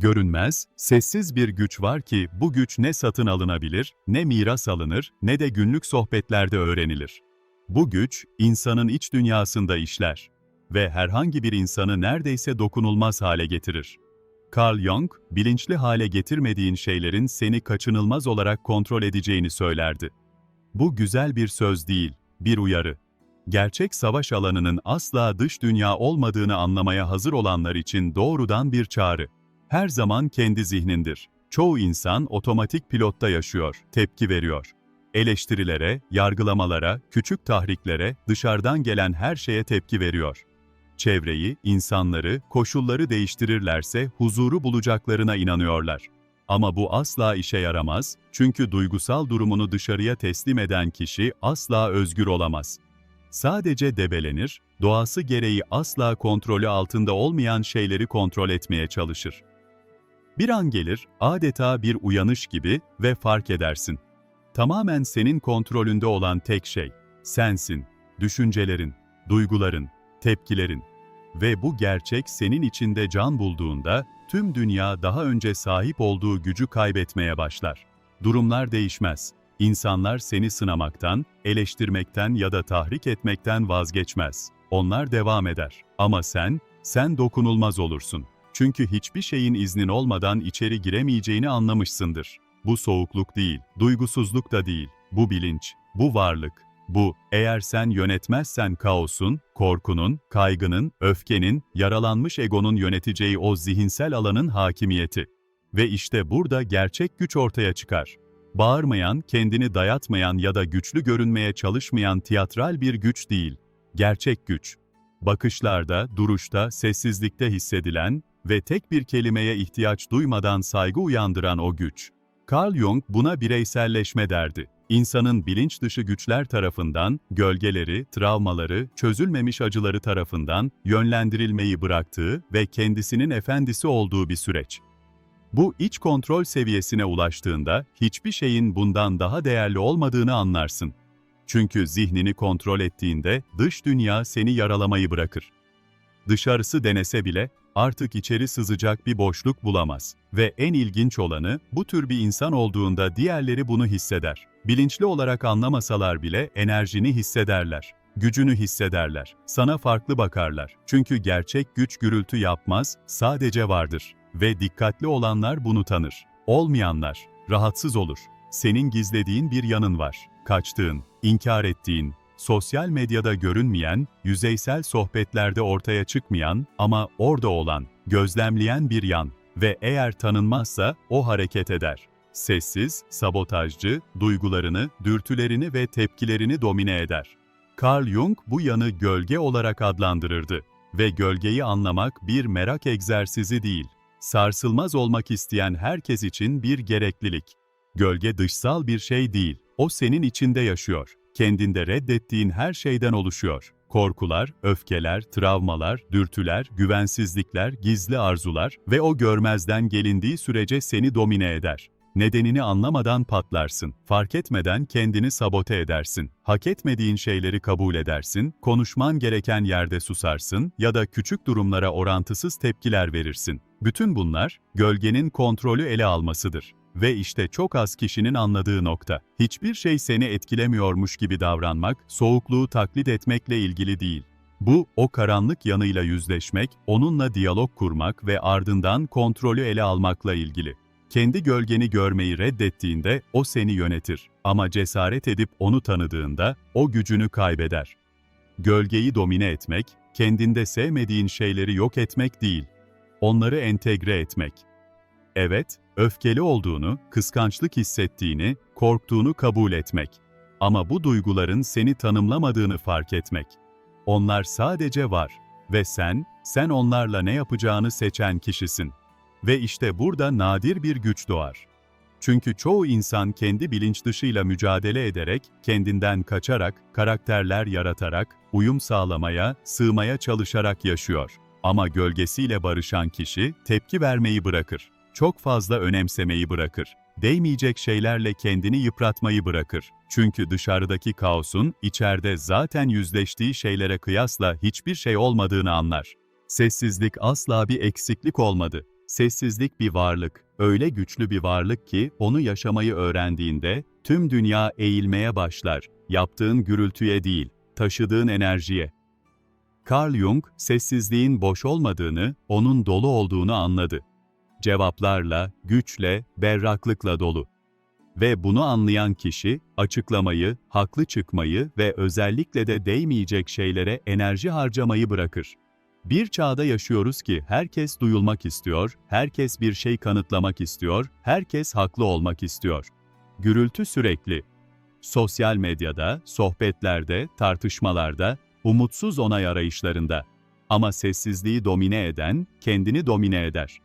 Görünmez, sessiz bir güç var ki bu güç ne satın alınabilir, ne miras alınır, ne de günlük sohbetlerde öğrenilir. Bu güç, insanın iç dünyasında işler ve herhangi bir insanı neredeyse dokunulmaz hale getirir. Carl Jung, bilinçli hale getirmediğin şeylerin seni kaçınılmaz olarak kontrol edeceğini söylerdi. Bu güzel bir söz değil, bir uyarı. Gerçek savaş alanının asla dış dünya olmadığını anlamaya hazır olanlar için doğrudan bir çağrı. Her zaman kendi zihnindir. Çoğu insan otomatik pilotta yaşıyor, tepki veriyor. Eleştirilere, yargılamalara, küçük tahriklere, dışarıdan gelen her şeye tepki veriyor. Çevreyi, insanları, koşulları değiştirirlerse huzuru bulacaklarına inanıyorlar. Ama bu asla işe yaramaz, çünkü duygusal durumunu dışarıya teslim eden kişi asla özgür olamaz. Sadece debelenir, doğası gereği asla kontrolü altında olmayan şeyleri kontrol etmeye çalışır. Bir an gelir, adeta bir uyanış gibi ve fark edersin. Tamamen senin kontrolünde olan tek şey, sensin, düşüncelerin, duyguların, tepkilerin. Ve bu gerçek senin içinde can bulduğunda, tüm dünya daha önce sahip olduğu gücü kaybetmeye başlar. Durumlar değişmez. İnsanlar seni sınamaktan, eleştirmekten ya da tahrik etmekten vazgeçmez. Onlar devam eder. Ama sen, sen dokunulmaz olursun. Çünkü hiçbir şeyin iznin olmadan içeri giremeyeceğini anlamışsındır. Bu soğukluk değil, duygusuzluk da değil. Bu bilinç, bu varlık, bu, eğer sen yönetmezsen kaosun, korkunun, kaygının, öfkenin, yaralanmış egonun yöneteceği o zihinsel alanın hakimiyeti. Ve işte burada gerçek güç ortaya çıkar. Bağırmayan, kendini dayatmayan ya da güçlü görünmeye çalışmayan tiyatral bir güç değil. Gerçek güç. Bakışlarda, duruşta, sessizlikte hissedilen ve tek bir kelimeye ihtiyaç duymadan saygı uyandıran o güç. Carl Jung buna bireyselleşme derdi. İnsanın bilinç dışı güçler tarafından, gölgeleri, travmaları, çözülmemiş acıları tarafından yönlendirilmeyi bıraktığı ve kendisinin efendisi olduğu bir süreç. Bu iç kontrol seviyesine ulaştığında hiçbir şeyin bundan daha değerli olmadığını anlarsın. Çünkü zihnini kontrol ettiğinde dış dünya seni yaralamayı bırakır. Dışarısı denese bile artık içeri sızacak bir boşluk bulamaz. Ve en ilginç olanı bu tür bir insan olduğunda diğerleri bunu hisseder. Bilinçli olarak anlamasalar bile enerjini hissederler. Gücünü hissederler. Sana farklı bakarlar. Çünkü gerçek güç gürültü yapmaz, sadece vardır. Ve dikkatli olanlar bunu tanır. Olmayanlar rahatsız olur. Senin gizlediğin bir yanın var. Kaçtığın, inkar ettiğin, sosyal medyada görünmeyen, yüzeysel sohbetlerde ortaya çıkmayan ama orada olan, gözlemleyen bir yan ve eğer tanınmazsa o hareket eder. Sessiz, sabotajcı, duygularını, dürtülerini ve tepkilerini domine eder. Carl Jung bu yanı gölge olarak adlandırırdı ve gölgeyi anlamak bir merak egzersizi değil, sarsılmaz olmak isteyen herkes için bir gereklilik. Gölge dışsal bir şey değil, o senin içinde yaşıyor kendinde reddettiğin her şeyden oluşuyor. Korkular, öfkeler, travmalar, dürtüler, güvensizlikler, gizli arzular ve o görmezden gelindiği sürece seni domine eder. Nedenini anlamadan patlarsın, fark etmeden kendini sabote edersin, hak etmediğin şeyleri kabul edersin, konuşman gereken yerde susarsın ya da küçük durumlara orantısız tepkiler verirsin. Bütün bunlar, gölgenin kontrolü ele almasıdır. Ve işte çok az kişinin anladığı nokta. Hiçbir şey seni etkilemiyormuş gibi davranmak, soğukluğu taklit etmekle ilgili değil. Bu, o karanlık yanıyla yüzleşmek, onunla diyalog kurmak ve ardından kontrolü ele almakla ilgili. Kendi gölgeni görmeyi reddettiğinde o seni yönetir ama cesaret edip onu tanıdığında o gücünü kaybeder. Gölgeyi domine etmek, kendinde sevmediğin şeyleri yok etmek değil, onları entegre etmek. Evet, öfkeli olduğunu, kıskançlık hissettiğini, korktuğunu kabul etmek. Ama bu duyguların seni tanımlamadığını fark etmek. Onlar sadece var ve sen, sen onlarla ne yapacağını seçen kişisin. Ve işte burada nadir bir güç doğar. Çünkü çoğu insan kendi bilinç dışıyla mücadele ederek, kendinden kaçarak, karakterler yaratarak, uyum sağlamaya, sığmaya çalışarak yaşıyor. Ama gölgesiyle barışan kişi tepki vermeyi bırakır çok fazla önemsemeyi bırakır. Değmeyecek şeylerle kendini yıpratmayı bırakır. Çünkü dışarıdaki kaosun içeride zaten yüzleştiği şeylere kıyasla hiçbir şey olmadığını anlar. Sessizlik asla bir eksiklik olmadı. Sessizlik bir varlık, öyle güçlü bir varlık ki onu yaşamayı öğrendiğinde tüm dünya eğilmeye başlar. Yaptığın gürültüye değil, taşıdığın enerjiye. Carl Jung, sessizliğin boş olmadığını, onun dolu olduğunu anladı. Cevaplarla, güçle, berraklıkla dolu. Ve bunu anlayan kişi, açıklamayı, haklı çıkmayı ve özellikle de değmeyecek şeylere enerji harcamayı bırakır. Bir çağda yaşıyoruz ki herkes duyulmak istiyor, herkes bir şey kanıtlamak istiyor, herkes haklı olmak istiyor. Gürültü sürekli. Sosyal medyada, sohbetlerde, tartışmalarda, umutsuz onay arayışlarında. Ama sessizliği domine eden, kendini domine eder.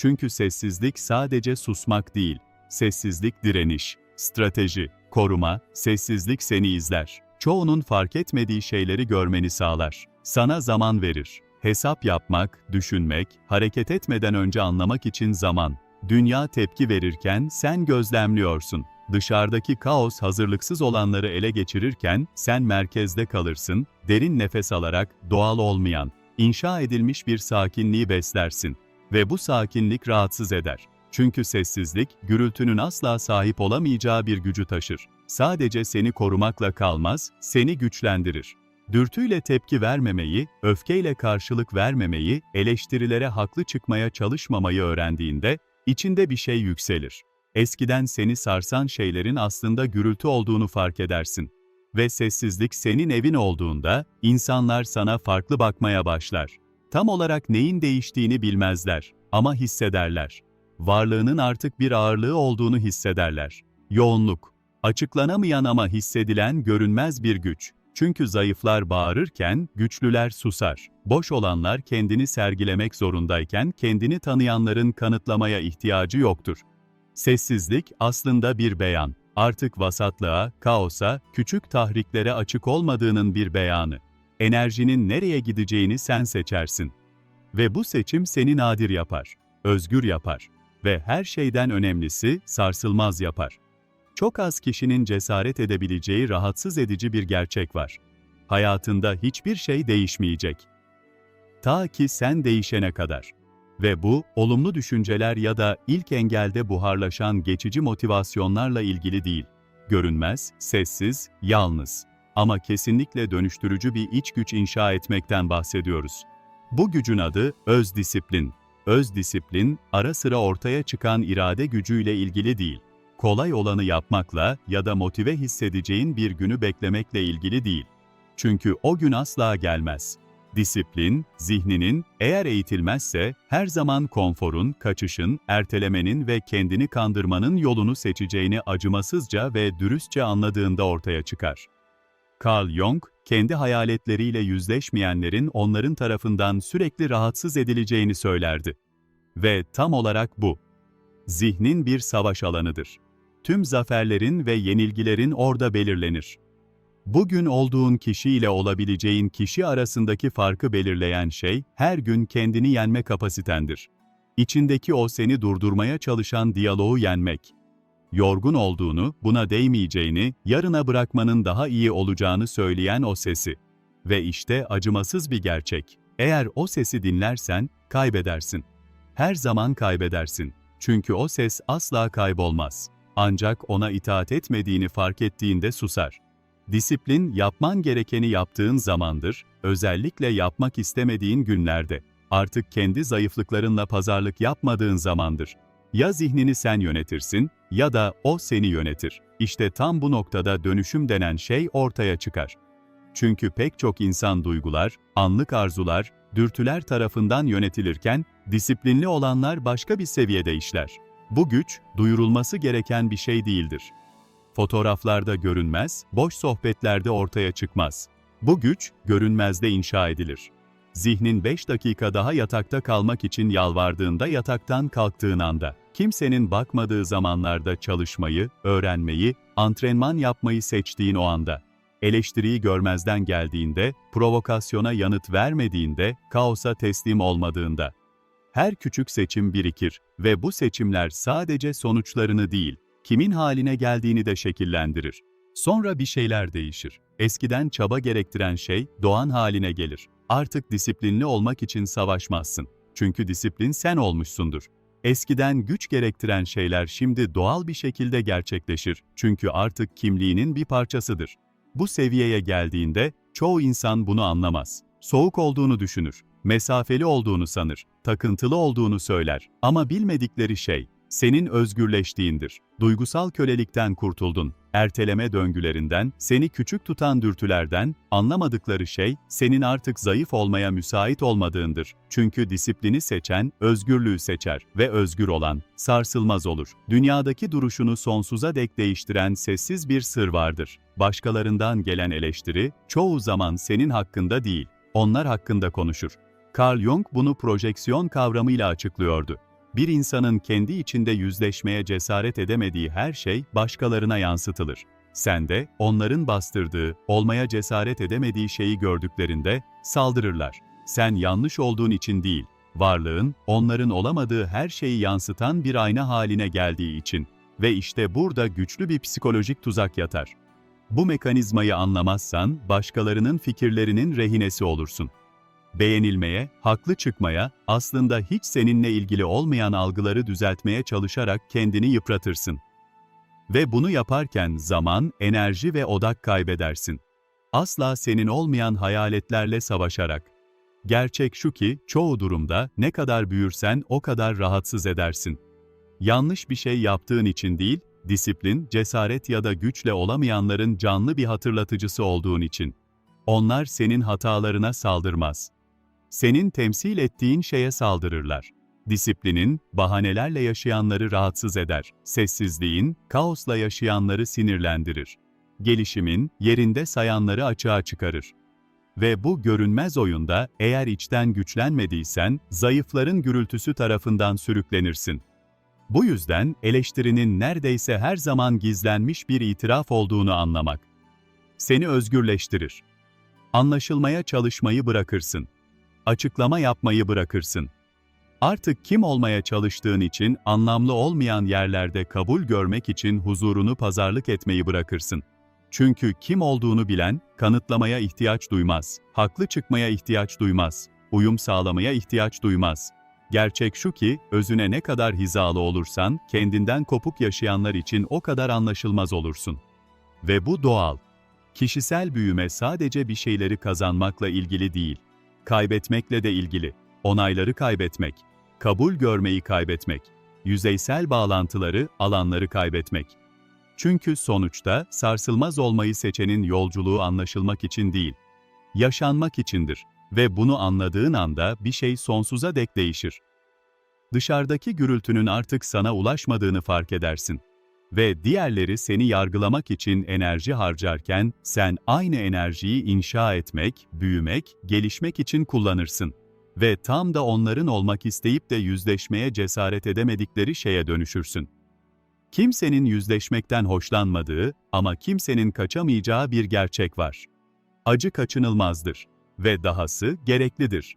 Çünkü sessizlik sadece susmak değil, sessizlik direniş, strateji, koruma, sessizlik seni izler. Çoğunun fark etmediği şeyleri görmeni sağlar. Sana zaman verir. Hesap yapmak, düşünmek, hareket etmeden önce anlamak için zaman. Dünya tepki verirken sen gözlemliyorsun. Dışarıdaki kaos hazırlıksız olanları ele geçirirken sen merkezde kalırsın, derin nefes alarak doğal olmayan, inşa edilmiş bir sakinliği beslersin. Ve bu sakinlik rahatsız eder. Çünkü sessizlik, gürültünün asla sahip olamayacağı bir gücü taşır. Sadece seni korumakla kalmaz, seni güçlendirir. Dürtüyle tepki vermemeyi, öfkeyle karşılık vermemeyi, eleştirilere haklı çıkmaya çalışmamayı öğrendiğinde, içinde bir şey yükselir. Eskiden seni sarsan şeylerin aslında gürültü olduğunu fark edersin. Ve sessizlik senin evin olduğunda, insanlar sana farklı bakmaya başlar. Tam olarak neyin değiştiğini bilmezler ama hissederler. Varlığının artık bir ağırlığı olduğunu hissederler. Yoğunluk, açıklanamayan ama hissedilen görünmez bir güç. Çünkü zayıflar bağırırken güçlüler susar. Boş olanlar kendini sergilemek zorundayken kendini tanıyanların kanıtlamaya ihtiyacı yoktur. Sessizlik aslında bir beyan. Artık vasatlığa, kaosa, küçük tahriklere açık olmadığının bir beyanı. Enerjinin nereye gideceğini sen seçersin. Ve bu seçim seni nadir yapar, özgür yapar ve her şeyden önemlisi sarsılmaz yapar. Çok az kişinin cesaret edebileceği rahatsız edici bir gerçek var. Hayatında hiçbir şey değişmeyecek. Ta ki sen değişene kadar. Ve bu, olumlu düşünceler ya da ilk engelde buharlaşan geçici motivasyonlarla ilgili değil. Görünmez, sessiz, yalnız. Ama kesinlikle dönüştürücü bir iç güç inşa etmekten bahsediyoruz. Bu gücün adı öz disiplin. Öz disiplin, ara sıra ortaya çıkan irade gücüyle ilgili değil. Kolay olanı yapmakla ya da motive hissedeceğin bir günü beklemekle ilgili değil. Çünkü o gün asla gelmez. Disiplin, zihninin, eğer eğitilmezse, her zaman konforun, kaçışın, ertelemenin ve kendini kandırmanın yolunu seçeceğini acımasızca ve dürüstçe anladığında ortaya çıkar. Carl Jung, kendi hayaletleriyle yüzleşmeyenlerin onların tarafından sürekli rahatsız edileceğini söylerdi. Ve tam olarak bu. Zihnin bir savaş alanıdır. Tüm zaferlerin ve yenilgilerin orada belirlenir. Bugün olduğun kişiyle olabileceğin kişi arasındaki farkı belirleyen şey, her gün kendini yenme kapasitendir. İçindeki o seni durdurmaya çalışan diyaloğu yenmek. Yorgun olduğunu, buna değmeyeceğini, yarına bırakmanın daha iyi olacağını söyleyen o sesi. Ve işte acımasız bir gerçek. Eğer o sesi dinlersen, kaybedersin. Her zaman kaybedersin. Çünkü o ses asla kaybolmaz. Ancak ona itaat etmediğini fark ettiğinde susar. Disiplin yapman gerekeni yaptığın zamandır, özellikle yapmak istemediğin günlerde. Artık kendi zayıflıklarınla pazarlık yapmadığın zamandır. Ya zihnini sen yönetirsin ya da o seni yönetir. İşte tam bu noktada dönüşüm denen şey ortaya çıkar. Çünkü pek çok insan duygular, anlık arzular, dürtüler tarafından yönetilirken, disiplinli olanlar başka bir seviyede işler. Bu güç, duyurulması gereken bir şey değildir. Fotoğraflarda görünmez, boş sohbetlerde ortaya çıkmaz. Bu güç, görünmezde inşa edilir. Zihnin 5 dakika daha yatakta kalmak için yalvardığında yataktan kalktığın anda, kimsenin bakmadığı zamanlarda çalışmayı, öğrenmeyi, antrenman yapmayı seçtiğin o anda, eleştiriyi görmezden geldiğinde, provokasyona yanıt vermediğinde, kaosa teslim olmadığında. Her küçük seçim birikir ve bu seçimler sadece sonuçlarını değil, kimin haline geldiğini de şekillendirir. Sonra bir şeyler değişir. Eskiden çaba gerektiren şey doğan haline gelir. Artık disiplinli olmak için savaşmazsın. Çünkü disiplin sen olmuşsundur. Eskiden güç gerektiren şeyler şimdi doğal bir şekilde gerçekleşir. Çünkü artık kimliğinin bir parçasıdır. Bu seviyeye geldiğinde çoğu insan bunu anlamaz. Soğuk olduğunu düşünür, mesafeli olduğunu sanır, takıntılı olduğunu söyler. Ama bilmedikleri şey, senin özgürleştiğindir. Duygusal kölelikten kurtuldun. Erteleme döngülerinden, seni küçük tutan dürtülerden, anlamadıkları şey, senin artık zayıf olmaya müsait olmadığındır. Çünkü disiplini seçen, özgürlüğü seçer ve özgür olan, sarsılmaz olur. Dünyadaki duruşunu sonsuza dek değiştiren sessiz bir sır vardır. Başkalarından gelen eleştiri, çoğu zaman senin hakkında değil, onlar hakkında konuşur. Carl Jung bunu projeksiyon kavramıyla açıklıyordu. Bir insanın kendi içinde yüzleşmeye cesaret edemediği her şey başkalarına yansıtılır. Sen de onların bastırdığı, olmaya cesaret edemediği şeyi gördüklerinde saldırırlar. Sen yanlış olduğun için değil, varlığın onların olamadığı her şeyi yansıtan bir ayna haline geldiği için ve işte burada güçlü bir psikolojik tuzak yatar. Bu mekanizmayı anlamazsan başkalarının fikirlerinin rehinesi olursun beğenilmeye, haklı çıkmaya, aslında hiç seninle ilgili olmayan algıları düzeltmeye çalışarak kendini yıpratırsın. Ve bunu yaparken zaman, enerji ve odak kaybedersin. Asla senin olmayan hayaletlerle savaşarak. Gerçek şu ki, çoğu durumda ne kadar büyürsen o kadar rahatsız edersin. Yanlış bir şey yaptığın için değil, disiplin, cesaret ya da güçle olamayanların canlı bir hatırlatıcısı olduğun için. Onlar senin hatalarına saldırmaz senin temsil ettiğin şeye saldırırlar. Disiplinin, bahanelerle yaşayanları rahatsız eder. Sessizliğin, kaosla yaşayanları sinirlendirir. Gelişimin, yerinde sayanları açığa çıkarır. Ve bu görünmez oyunda, eğer içten güçlenmediysen, zayıfların gürültüsü tarafından sürüklenirsin. Bu yüzden eleştirinin neredeyse her zaman gizlenmiş bir itiraf olduğunu anlamak. Seni özgürleştirir. Anlaşılmaya çalışmayı bırakırsın açıklama yapmayı bırakırsın. Artık kim olmaya çalıştığın için anlamlı olmayan yerlerde kabul görmek için huzurunu pazarlık etmeyi bırakırsın. Çünkü kim olduğunu bilen, kanıtlamaya ihtiyaç duymaz, haklı çıkmaya ihtiyaç duymaz, uyum sağlamaya ihtiyaç duymaz. Gerçek şu ki, özüne ne kadar hizalı olursan, kendinden kopuk yaşayanlar için o kadar anlaşılmaz olursun. Ve bu doğal. Kişisel büyüme sadece bir şeyleri kazanmakla ilgili değil kaybetmekle de ilgili. Onayları kaybetmek, kabul görmeyi kaybetmek, yüzeysel bağlantıları, alanları kaybetmek. Çünkü sonuçta sarsılmaz olmayı seçenin yolculuğu anlaşılmak için değil, yaşanmak içindir ve bunu anladığın anda bir şey sonsuza dek değişir. Dışarıdaki gürültünün artık sana ulaşmadığını fark edersin ve diğerleri seni yargılamak için enerji harcarken sen aynı enerjiyi inşa etmek, büyümek, gelişmek için kullanırsın ve tam da onların olmak isteyip de yüzleşmeye cesaret edemedikleri şeye dönüşürsün. Kimsenin yüzleşmekten hoşlanmadığı ama kimsenin kaçamayacağı bir gerçek var. Acı kaçınılmazdır ve dahası gereklidir.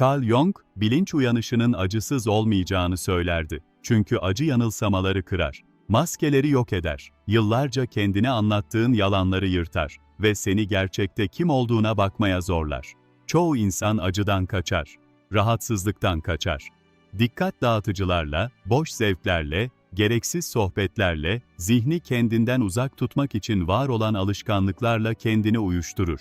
Carl Jung, bilinç uyanışının acısız olmayacağını söylerdi. Çünkü acı yanılsamaları kırar Maskeleri yok eder, yıllarca kendine anlattığın yalanları yırtar ve seni gerçekte kim olduğuna bakmaya zorlar. Çoğu insan acıdan kaçar, rahatsızlıktan kaçar. Dikkat dağıtıcılarla, boş zevklerle, gereksiz sohbetlerle, zihni kendinden uzak tutmak için var olan alışkanlıklarla kendini uyuşturur.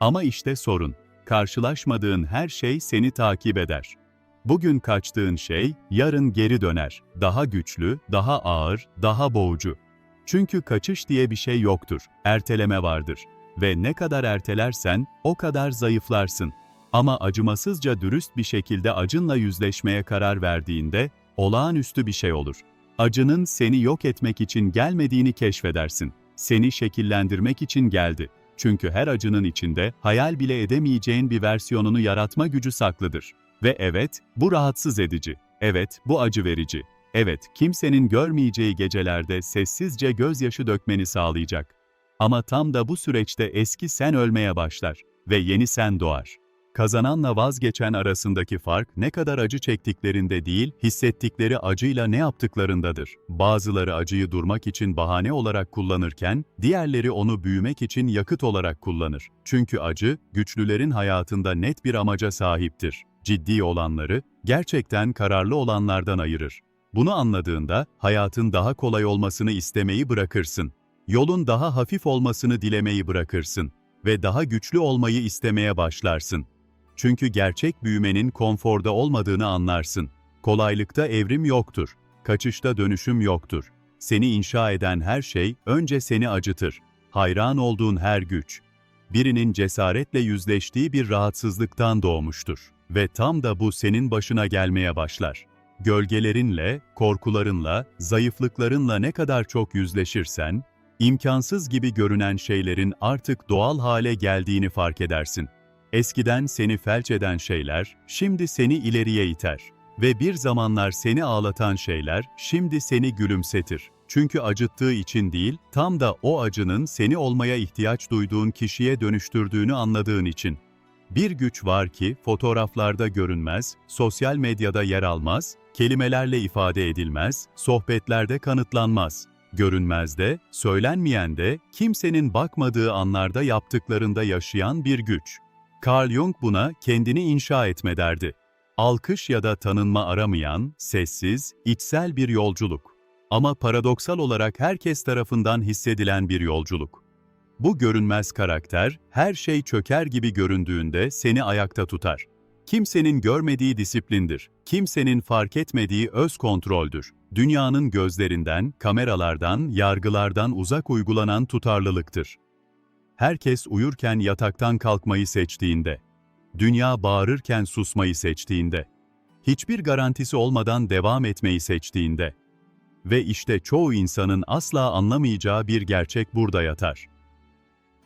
Ama işte sorun, karşılaşmadığın her şey seni takip eder. Bugün kaçtığın şey, yarın geri döner. Daha güçlü, daha ağır, daha boğucu. Çünkü kaçış diye bir şey yoktur. Erteleme vardır. Ve ne kadar ertelersen, o kadar zayıflarsın. Ama acımasızca dürüst bir şekilde acınla yüzleşmeye karar verdiğinde, olağanüstü bir şey olur. Acının seni yok etmek için gelmediğini keşfedersin. Seni şekillendirmek için geldi. Çünkü her acının içinde hayal bile edemeyeceğin bir versiyonunu yaratma gücü saklıdır. Ve evet, bu rahatsız edici. Evet, bu acı verici. Evet, kimsenin görmeyeceği gecelerde sessizce gözyaşı dökmeni sağlayacak. Ama tam da bu süreçte eski sen ölmeye başlar ve yeni sen doğar. Kazananla vazgeçen arasındaki fark ne kadar acı çektiklerinde değil, hissettikleri acıyla ne yaptıklarındadır. Bazıları acıyı durmak için bahane olarak kullanırken, diğerleri onu büyümek için yakıt olarak kullanır. Çünkü acı, güçlülerin hayatında net bir amaca sahiptir ciddi olanları, gerçekten kararlı olanlardan ayırır. Bunu anladığında hayatın daha kolay olmasını istemeyi bırakırsın. Yolun daha hafif olmasını dilemeyi bırakırsın ve daha güçlü olmayı istemeye başlarsın. Çünkü gerçek büyümenin konforda olmadığını anlarsın. Kolaylıkta evrim yoktur. Kaçışta dönüşüm yoktur. Seni inşa eden her şey önce seni acıtır. Hayran olduğun her güç. Birinin cesaretle yüzleştiği bir rahatsızlıktan doğmuştur. Ve tam da bu senin başına gelmeye başlar. Gölgelerinle, korkularınla, zayıflıklarınla ne kadar çok yüzleşirsen, imkansız gibi görünen şeylerin artık doğal hale geldiğini fark edersin. Eskiden seni felç eden şeyler, şimdi seni ileriye iter. Ve bir zamanlar seni ağlatan şeyler, şimdi seni gülümsetir. Çünkü acıttığı için değil, tam da o acının seni olmaya ihtiyaç duyduğun kişiye dönüştürdüğünü anladığın için. Bir güç var ki fotoğraflarda görünmez, sosyal medyada yer almaz, kelimelerle ifade edilmez, sohbetlerde kanıtlanmaz. Görünmez de, söylenmeyen de, kimsenin bakmadığı anlarda yaptıklarında yaşayan bir güç. Carl Jung buna kendini inşa etme derdi. Alkış ya da tanınma aramayan, sessiz, içsel bir yolculuk. Ama paradoksal olarak herkes tarafından hissedilen bir yolculuk. Bu görünmez karakter, her şey çöker gibi göründüğünde seni ayakta tutar. Kimsenin görmediği disiplindir, kimsenin fark etmediği öz kontroldür. Dünyanın gözlerinden, kameralardan, yargılardan uzak uygulanan tutarlılıktır. Herkes uyurken yataktan kalkmayı seçtiğinde, dünya bağırırken susmayı seçtiğinde, hiçbir garantisi olmadan devam etmeyi seçtiğinde ve işte çoğu insanın asla anlamayacağı bir gerçek burada yatar.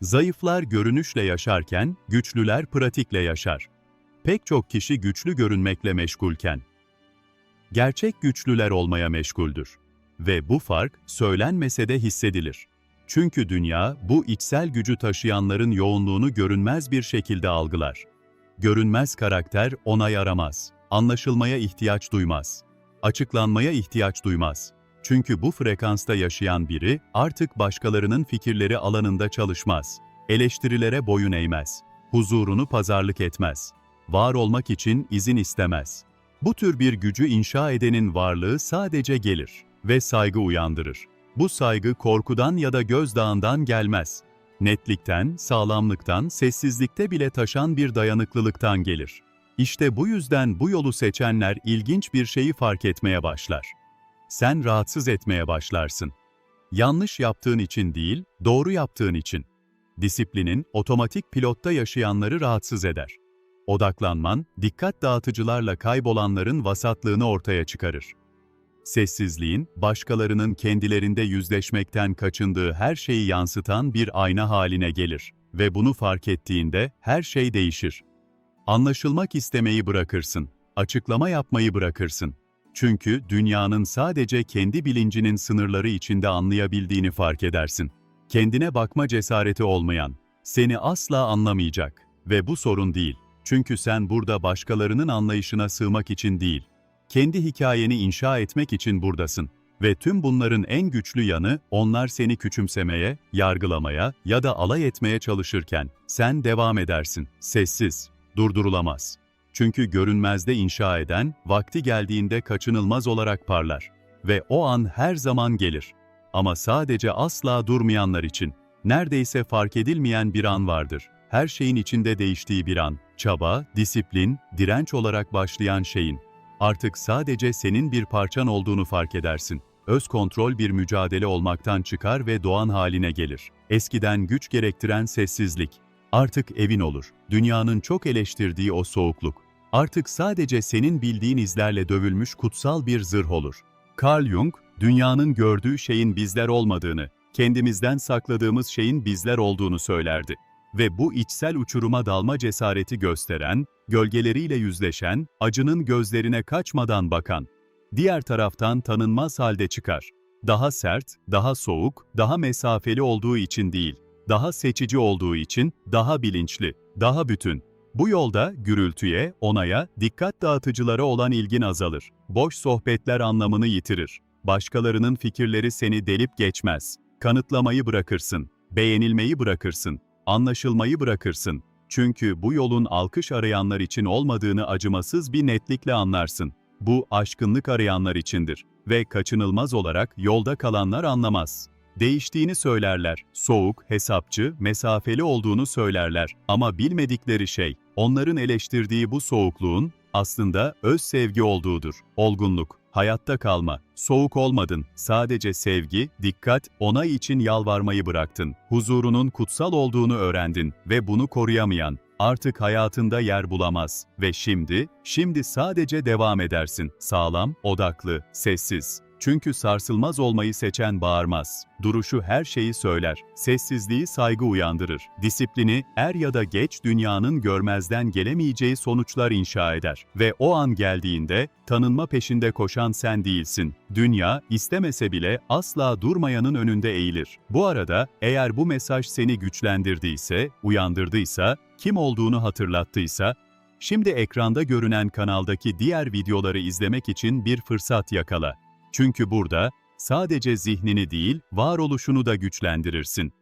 Zayıflar görünüşle yaşarken, güçlüler pratikle yaşar. Pek çok kişi güçlü görünmekle meşgulken, gerçek güçlüler olmaya meşguldür. Ve bu fark söylenmese de hissedilir. Çünkü dünya bu içsel gücü taşıyanların yoğunluğunu görünmez bir şekilde algılar. Görünmez karakter onay aramaz, anlaşılmaya ihtiyaç duymaz, açıklanmaya ihtiyaç duymaz. Çünkü bu frekansta yaşayan biri artık başkalarının fikirleri alanında çalışmaz, eleştirilere boyun eğmez, huzurunu pazarlık etmez, var olmak için izin istemez. Bu tür bir gücü inşa edenin varlığı sadece gelir ve saygı uyandırır. Bu saygı korkudan ya da gözdağından gelmez. Netlikten, sağlamlıktan, sessizlikte bile taşan bir dayanıklılıktan gelir. İşte bu yüzden bu yolu seçenler ilginç bir şeyi fark etmeye başlar. Sen rahatsız etmeye başlarsın. Yanlış yaptığın için değil, doğru yaptığın için. Disiplinin otomatik pilotta yaşayanları rahatsız eder. Odaklanman, dikkat dağıtıcılarla kaybolanların vasatlığını ortaya çıkarır. Sessizliğin, başkalarının kendilerinde yüzleşmekten kaçındığı her şeyi yansıtan bir ayna haline gelir ve bunu fark ettiğinde her şey değişir. Anlaşılmak istemeyi bırakırsın, açıklama yapmayı bırakırsın. Çünkü dünyanın sadece kendi bilincinin sınırları içinde anlayabildiğini fark edersin. Kendine bakma cesareti olmayan, seni asla anlamayacak ve bu sorun değil. Çünkü sen burada başkalarının anlayışına sığmak için değil, kendi hikayeni inşa etmek için buradasın. Ve tüm bunların en güçlü yanı, onlar seni küçümsemeye, yargılamaya ya da alay etmeye çalışırken, sen devam edersin, sessiz, durdurulamaz. Çünkü görünmezde inşa eden, vakti geldiğinde kaçınılmaz olarak parlar. Ve o an her zaman gelir. Ama sadece asla durmayanlar için, neredeyse fark edilmeyen bir an vardır. Her şeyin içinde değiştiği bir an, çaba, disiplin, direnç olarak başlayan şeyin, Artık sadece senin bir parçan olduğunu fark edersin. Öz kontrol bir mücadele olmaktan çıkar ve doğan haline gelir. Eskiden güç gerektiren sessizlik. Artık evin olur. Dünyanın çok eleştirdiği o soğukluk. Artık sadece senin bildiğin izlerle dövülmüş kutsal bir zırh olur. Carl Jung, dünyanın gördüğü şeyin bizler olmadığını, kendimizden sakladığımız şeyin bizler olduğunu söylerdi ve bu içsel uçuruma dalma cesareti gösteren, gölgeleriyle yüzleşen, acının gözlerine kaçmadan bakan, diğer taraftan tanınmaz halde çıkar. Daha sert, daha soğuk, daha mesafeli olduğu için değil, daha seçici olduğu için, daha bilinçli, daha bütün. Bu yolda gürültüye, onaya, dikkat dağıtıcılara olan ilgin azalır. Boş sohbetler anlamını yitirir. Başkalarının fikirleri seni delip geçmez. Kanıtlamayı bırakırsın, beğenilmeyi bırakırsın, anlaşılmayı bırakırsın. Çünkü bu yolun alkış arayanlar için olmadığını acımasız bir netlikle anlarsın. Bu aşkınlık arayanlar içindir ve kaçınılmaz olarak yolda kalanlar anlamaz. Değiştiğini söylerler, soğuk, hesapçı, mesafeli olduğunu söylerler ama bilmedikleri şey, onların eleştirdiği bu soğukluğun aslında öz sevgi olduğudur. Olgunluk, hayatta kalma, soğuk olmadın, sadece sevgi, dikkat, onay için yalvarmayı bıraktın. Huzurunun kutsal olduğunu öğrendin ve bunu koruyamayan, artık hayatında yer bulamaz. Ve şimdi, şimdi sadece devam edersin. Sağlam, odaklı, sessiz. Çünkü sarsılmaz olmayı seçen bağırmaz. Duruşu her şeyi söyler. Sessizliği saygı uyandırır. Disiplini er ya da geç dünyanın görmezden gelemeyeceği sonuçlar inşa eder. Ve o an geldiğinde tanınma peşinde koşan sen değilsin. Dünya istemese bile asla durmayanın önünde eğilir. Bu arada eğer bu mesaj seni güçlendirdiyse, uyandırdıysa, kim olduğunu hatırlattıysa, şimdi ekranda görünen kanaldaki diğer videoları izlemek için bir fırsat yakala. Çünkü burada sadece zihnini değil, varoluşunu da güçlendirirsin.